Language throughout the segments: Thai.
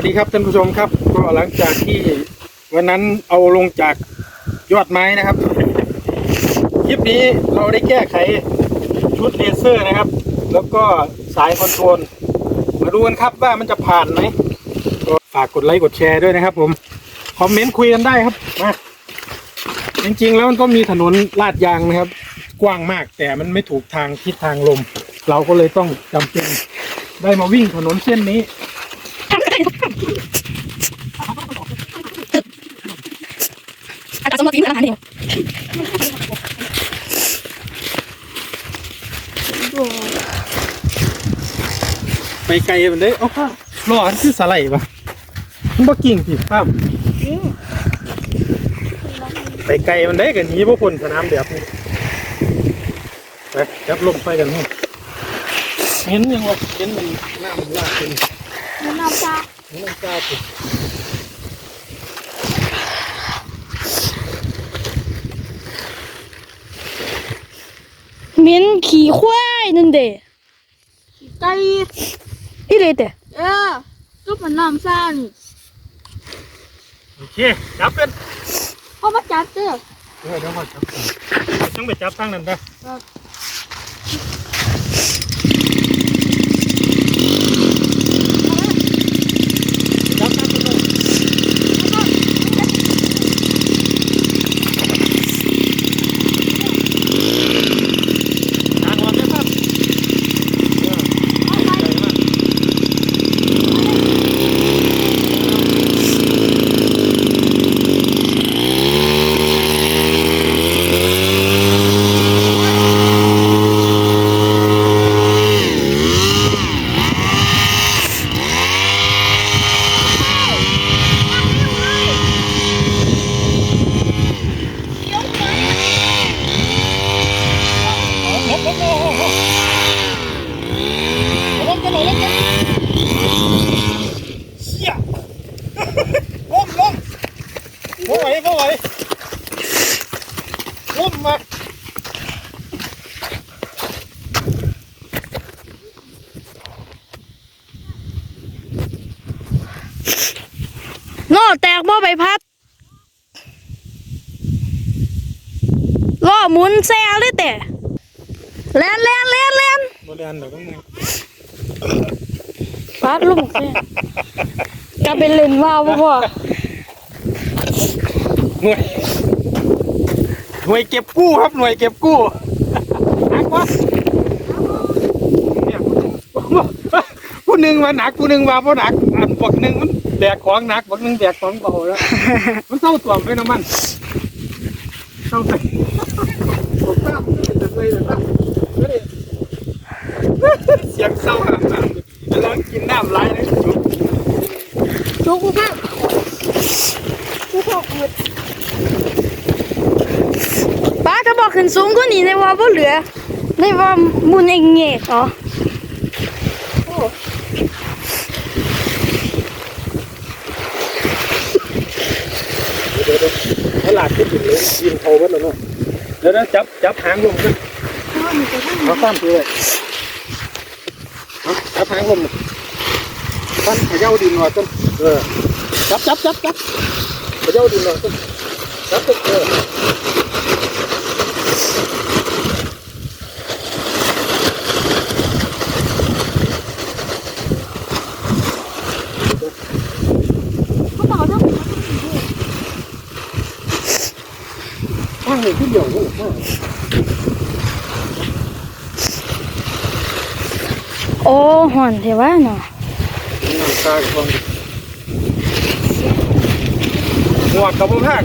สวัสดีครับท่านผู้ชมครับ ก็หลังจากที่วันนั้นเอาลงจากยอดไม้นะครับ คลิปนี้เราได้แก้ไขชุดเลเซอร์นะครับ แล้วก็สายคอนโทรลมาดูกันครับว่ามันจะผ่านไหมก็ฝากกดไลค์กดแชร์ด้วยนะครับ ผมคอมเมนต์คุยกันได้ครับมาจริงๆแล้วมันก็มีถนนลาดยางนะครับ กว้างมากแต่มันไม่ถูกทางทิศทางลม เราก็เลยต้องจำเป็นได้มาวิ่งถนนเส้นนี้ อาจารย์สมบัติอาหารเดียวไปไกลมันได้เอาข้าวรออันคือสไลด์ปะมันบ่กิ่งสิภาพไปไกลมันได้กันนี้พวกคนสนามแบบนี้ไปจับลมไปกันห้องเห็นยังว่าเห็นมันหน้ามันลากเป็นน้ำน้ำจ้าเห็นมันก้าวไปเหม็นขี่ควายนั่นเด้ ไก่อีเลยเด้เออก็มันน้ำซ่านี่โอเคจับเป็นเพราะว่าจัดเด้อ เดี๋ยวเดี๋ยวขอจับก่อนต้องไปจับตั้งนั่นได้ ครับ จับตั้งนั่นได้ทางออกนะครับเออใหญ่มาก ลบลบลบลบลบกันลบกันเชี่ยลบลบบ่ไหวบ่ไหวลบมา นอแตกบ่ใบพัดล้อหมุนแซ่เลยเด้แล่นแล่นแล่นแล่น บ่เรียนดอกต้องัดลุงแซ่กลับไปเล่นว่าวบ่พ่อหน่วยหน่วยเก็บกู้ครับหน่วยเก็บกู้หนักวะเนี่ยผู้หนึ่งมาหนักผู้หนึ่งมาเพราะหนักอันบักหนึ่งมันแบกของหนักบักหนึ่งแบกของเบาแล้วมันเศร้าตัวไปน้ำมันเศร้าไปผมทราเลยนะเสียงเศร้าขนาดนั้น แล้วกินน้ำลายเลยจุ๊บชูกูข้างกูขอบคุณป้าก็บอกขึ้นสูงกว่านี้ในว่าบ่เหลือในว่ามุนเองเงกอ๋อเดี๋ยวเดี๋ยวให้หลาดขึ้นถึงเลยยินโทรไว้แล้วเนาะเดี๋ยวนะจับจับหางลมกันเพราะว่ามีแต่ท่านเอาข้ามไปเลย จับหางลมปั้นเขย่าดินหน่อยต้นเออจับจับจับจับเขย่าดินหน่อยต้นจับต้นเออข้างเล ยขึ้นเดี่ยวเลยข้าง โอ้ห่อนเทว่าเนาะ น้ำตาของหัวกับผ้า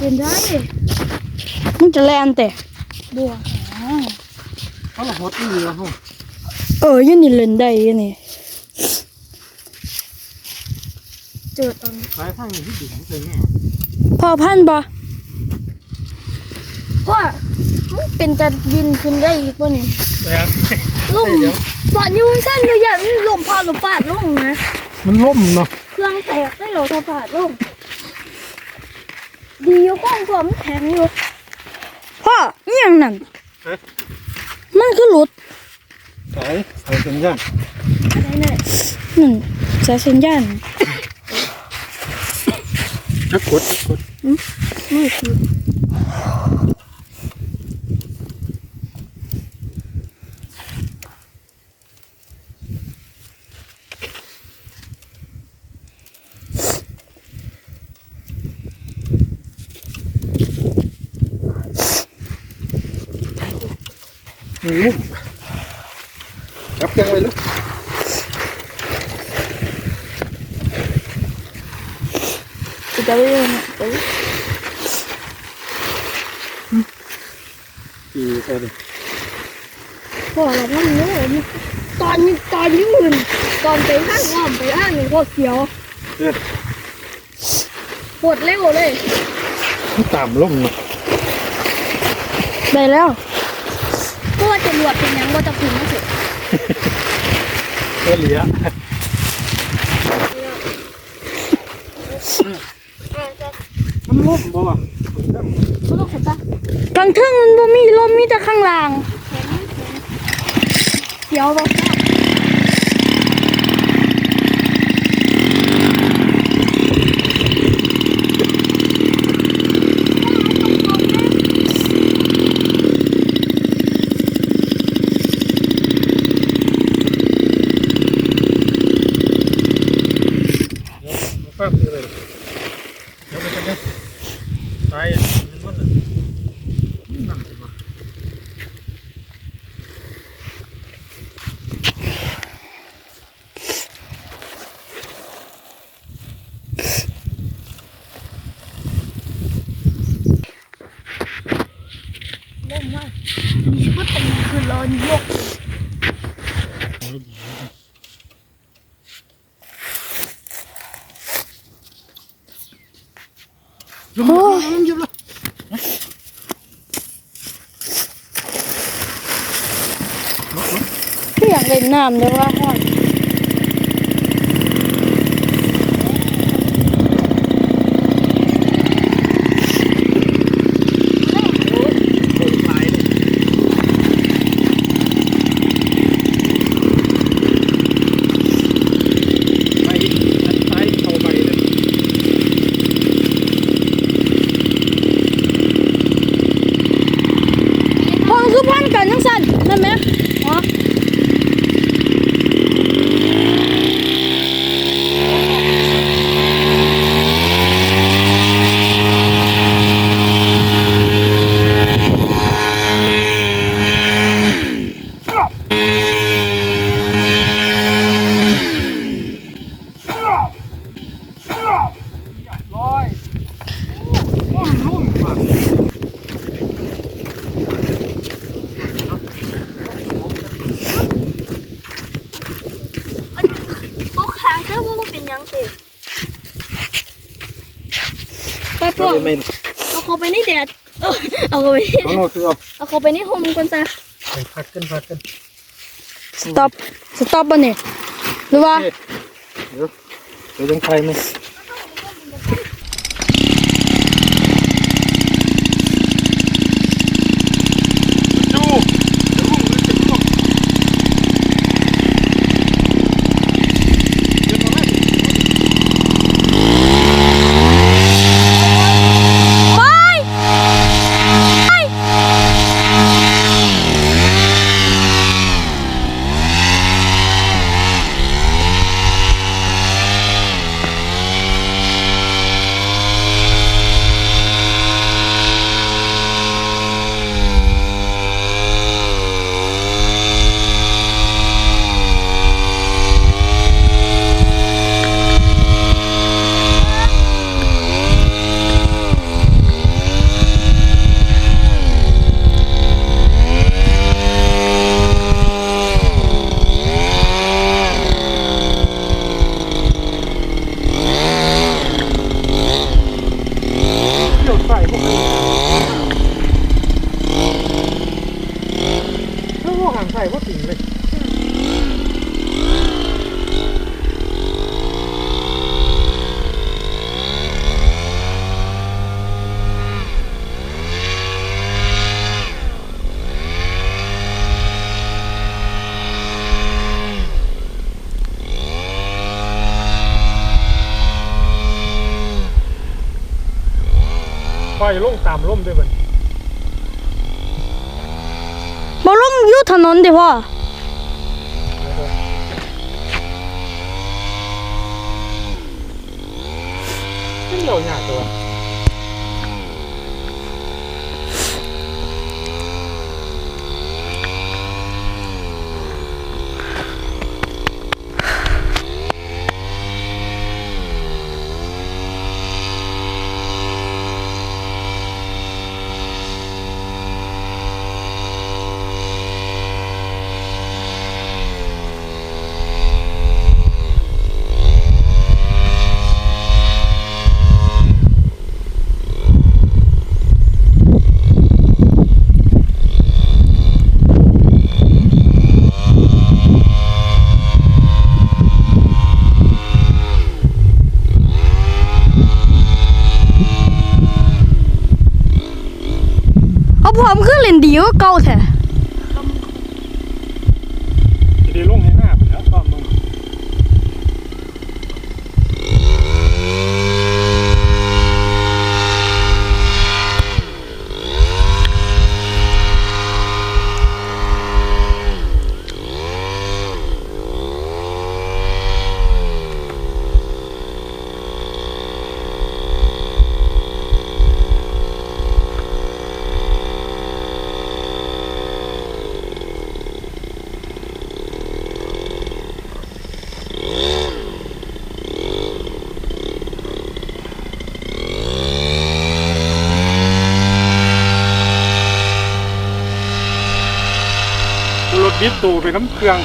เรียนได้มึงจะแลนแต่บัวเขาหดที่เหลือเขาเอออยันนี่เล่นได้อยันนี่เจอตอนสายทางนี้ที่ดิ่งไม่เคยแง่พอพันธุ์บ่ว่ามันเป็นจะบินขึ้นได้อีกวะนี่แต่ล่มเดี๋ยวปอดยูสั้นอยู่อย่างนี้ลมพาลมปาดลงนะมันล่มเนาะเครื่องแตกได้เราสะพาดลง ดีอยู่ข้องผมแข็งอยู่พ่ออิหยังนั่นมันคือหลุดสายสายสัญญาณอะไรเนี่ยนั่นสายสัญญาณนักกดนักกด นี่คือ ลุ่มจับยังไว้ลูกจะได้เรื่องน่ะเอ้ยตีไปเลยพอเราพันเนี่ยตอนนี้ตอนนี้หมื่นตอนไปห้างอ้อมไปห้างนี่โคตรเสียวปวดเร็วเลยตามล่มนะได้แล้ว เพราะว่าจะรวดเป็นหยังว่าจะพิมพ์ไม่เสร็จก็เหลือมันล่มบ่วะไม่ต้องเสร็จปะกลางเทิงมันบ่มีลมมีแต่ข้างล่างเสียวปะ มาฟังคืออะไรเดี๋ยวไปกันนะตายอะมันมันอะนั่นสิวะ เล่นมากมีชุดแต่ง คือร้อนยกยุ่งยุ่งยุ่งยุ่งเลยคืออยากเล่นน้ำเลยว่าฮ้อน คนตายเลยไปอันตายเข้าไปเลย พ่อมันคือพันกันจังซั่นนั่นแหมอ๋อ ร้อยลุ่มลุ่มว่ะ พวกค้างแค่ว่ามันเป็นห ยังเสร็จไปปก็ล่อยเลยไม่เอาเขาไปในแดดเออเอาเขาไปในเอาโน้ตคือเอาเอาเขาไปในโฮมก่อนจ้ะไปพักกันพักกันสต็อปสต็อปบ่นี่หรือว่าโอเคเดี๋ยวเดี๋ยวยังไทยไหมดูเดี๋ยวลุ่มเลยจะลุ่ม ห่างใส่ว่าติ่งเลย ปล่อยลงตามล่มด้วยมัน บ่ลงอยู่ถ นี่พ่อขึ้นเร็วหยาตัว เอาพ่อมันคือเล่นดีกว่าเก่าแท้ จะได้ลงให้หน้าไปแล้วตอนมึง ปิดตูเป็น้ำเครื่อง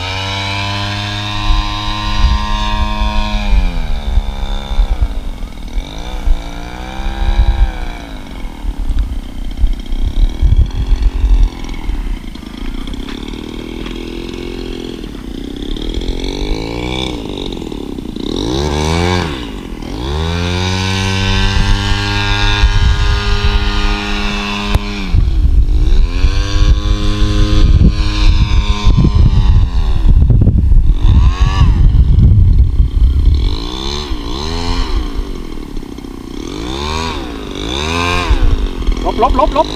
ลบลบลบลบ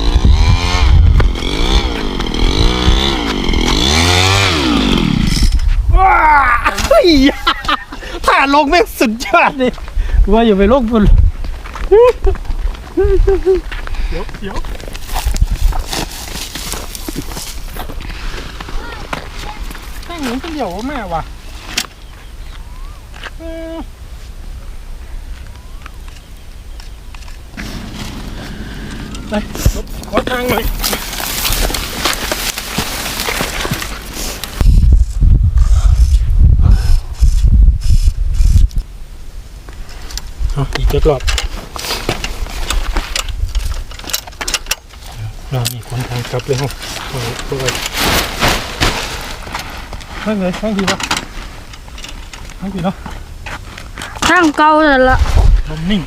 ว้าเฮ้ยถ้าลงแม่ง สุดยอดเลยว่าอย่าไปลงบนเดี๋ยวเดี๋ยวแม่งหนุนเป็นเดี่ยวแม่ว่ะเออไปรถขอทางหน่อย เอาอีกเจ็ดรอบเรามีคนทางกลับเลยฮะเอาตัวไปไม่เลยทั้งทีวะทั้งทีเนาะทางเก่านั่นละลมนิ่ง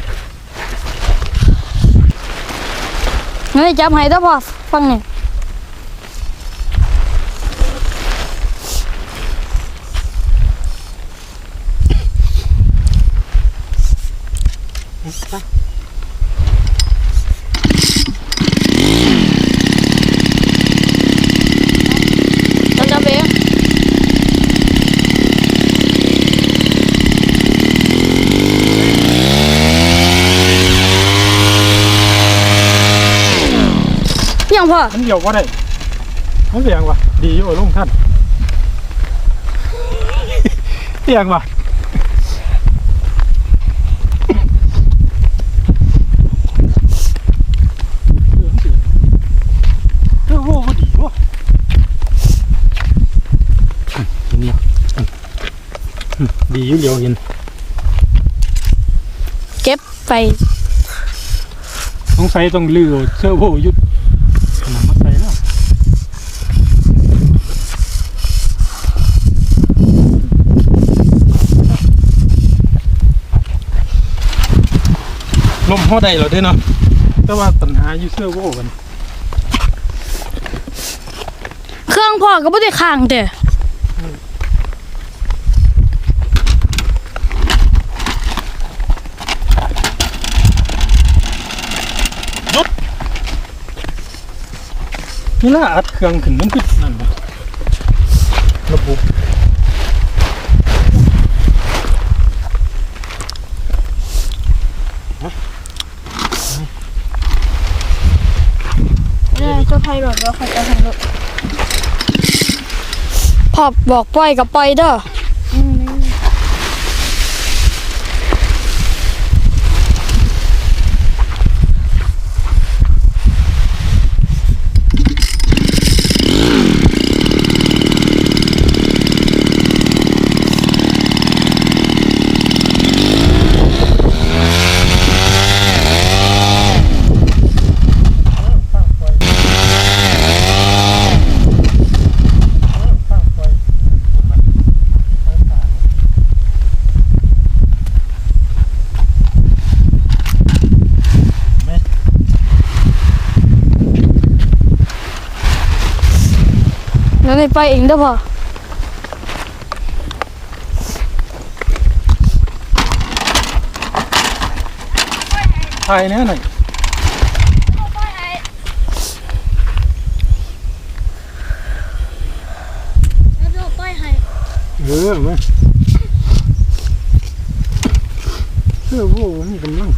เฮ้ยจับให้เด้อพ่อฟังนี่เราจับเอง เพียงพ่อมันเดี่ยวว่าได้มันเสียงว่ะดีอยู่ลุงท่านเสียงว่ะ ดีอยู่เดียวกินเก็บไปต้องใส่ต้องลือเซอร์โวยุดนมาใส่แล้มหัวใดเราด้วยเนาะแต่ว่าปัญหาอยู่เซอร์โวกัน เครื่องพอก็ไม่ได้ค้างเด้อ นี่ล่ะอัดเครื่องขึ้นมันคือนั่นบ่ระบบเนี่ยตัวไทยรถเราขับไปทางรถพ่อบอกปล่อยก็ปล่อยเด้อ อืม แล้วนี่ไปเองเด้อพ่อทายแน่หน่อยแล้วเราไปให้เออมาเสื้อโว้บ่มีกำลัง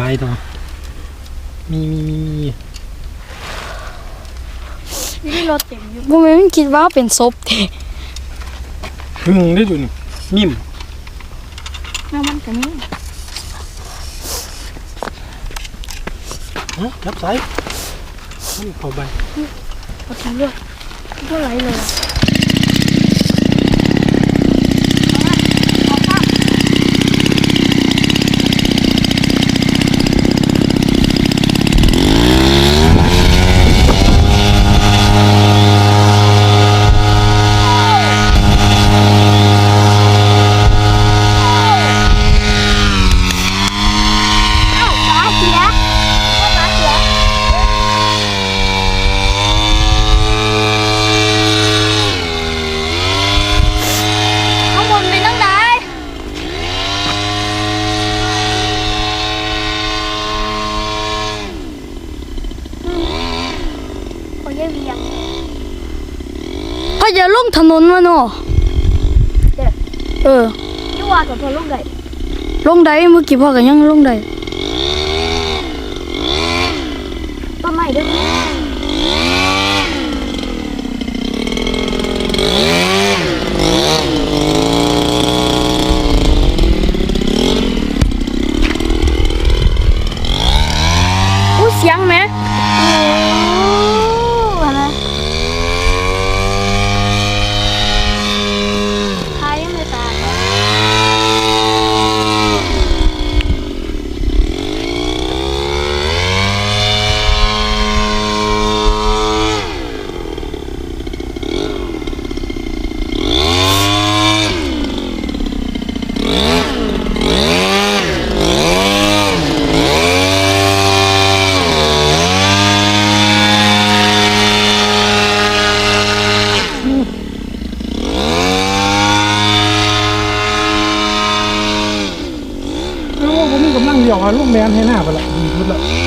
ลายตัวมีมีมีมีนี่รถเต็มอยู่บ่แม่นคิดว่าเป็นศพเด้หึงได้ดูนี่นิ่มน้ำมันก็มีฮะจับสายมันเข้าไปเอาทิ้งด้วยก็ไหลเลยอะเอ้าตาเสียตาเสีย ข้างบนเป็นตั้งไหนโอ้ยเวียง พ่ออย่าลงถนนมาเนาะ เด้อ เออ ยี่ว่ากับพอลูกไก่ ลง ได้เมื่อกี้พ่อกันยังลงได้ต้นไม้ด้วยเสียงไหมโอ้อะไรใครยังไม่ตาย เออว่าผมมีกำลังเดียวอะลูกแม นให้หน้าไปละดีพุดละ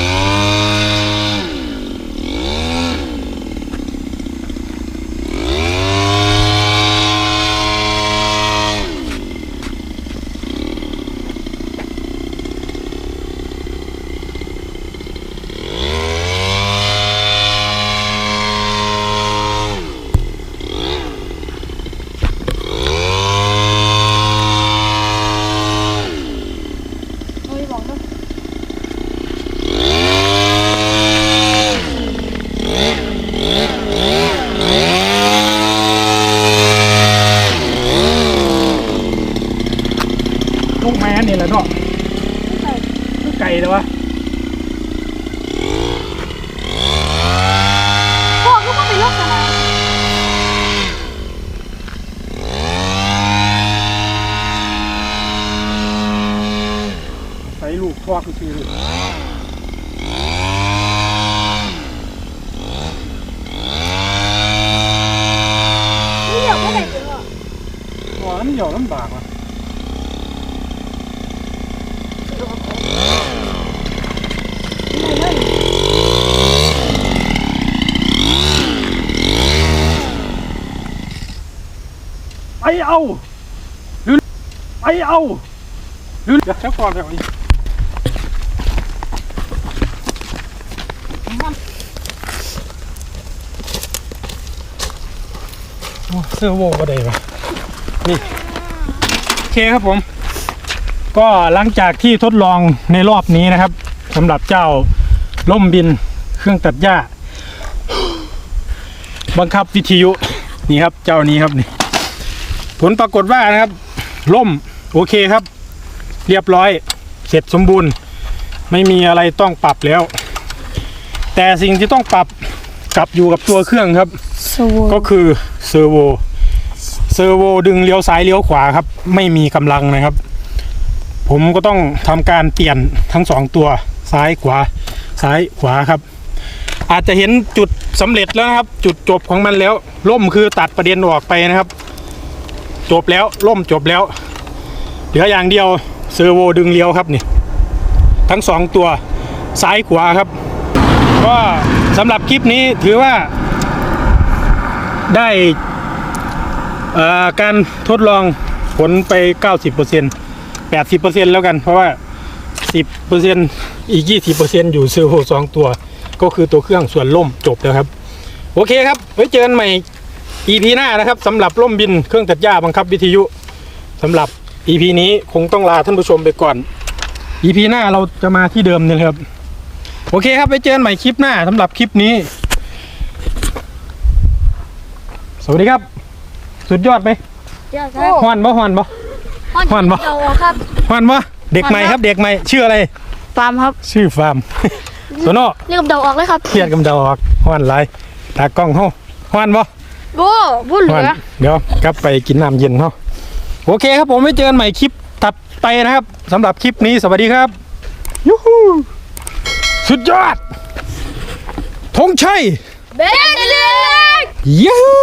ทอดคือนี่เดี๋ยวก็ได้เป็นหรอว่ามันหยอกลำบากว่ะไปเอาหรือไปเอาหรือเดี๋ยวเช้าก่อนเดี๋ยวอีกโอ้ เสื้อโว้ก็ได้ปะนี่โอเคครับผม ก็หลังจากที่ทดลองในรอบนี้นะครับสำหรับเจ้าล่มบินเครื่องตัดหญ้า บังคับวิทยุนี่ครับเจ้านี้ครับนี่ผลปรากฏว่านะครับล่มโอเคครับ เรียบร้อยเสร็จสมบูรณ์ ไม่มีอะไรต้องปรับแล้ว แต่สิ่งที่ต้องปรับกลับอยู่กับตัวเครื่องครับสวก็คือเซอร์โว เซอร์โวดึงเลี้ยวซ้ายเลี้ยวขวาครับ ไม่มีกำลังนะครับ ผมก็ต้องทำการเปลี่ยนทั้งสองตัวซ้ายขวาซ้ายขวาครับ อาจจะเห็นจุดสำเร็จแล้วนะครับ จุดจบของมันแล้วล่มคือตัดประเด็นออกไปนะครับ จบแล้วล่มจบแล้ว เหลืออย่างเดียวเซอร์โวดึงเลี้ยวครับนี่ทั้งสองตัวซ้ายขวาครับ ก็สำหรับคลิปนี้ถือว่าได้ อ่อการทดลองผลไป 90% 80%แล้วกัน เพราะว่า 10%อีก 20%อยู่เซอร์โวสองตัว ก็คือตัวเครื่องส่วนล่มจบแล้วครับ โอเคครับ ไว้เจอกันใหม่ EP หน้านะครับสำหรับล่มบินเครื่องตัดหญ้าบังคับวิทยุสำหรับ EP นี้คงต้องลาท่านผู้ชมไปก่อน EP หน้าเราจะมาที่เดิมนี่แหละครับ โอเคครับไว้เจอกันใหม่คลิปหน้าสำหรับคลิปนี้ สวัสดีครับ สุดยอดไหมเดี๋ยวครับฮอนบ่ฮอนบ่ฮอนบ่ เดี๋ยวครับฮอนบ่เด็กใหม่ครับเด็กใหม่ชื่ออะไร ฟาร์มครับชื่อฟาร์มโซโน่เรียกกับเดาออกเลยครับเครียดกำเดาออกฮอนหลายตากล้องเฮาฮอนบ่โว้พูดเหฮลือนอเดี๋ยวกลับไปกินน้ำเย็นเฮาโอเคครับผมไว้เจอกันใหม่คลิปถัดไปนะครับสำหรับคลิปนี้สวัสดีครับยูฮูสุดยอดธงชัย เบนเลยยูฮู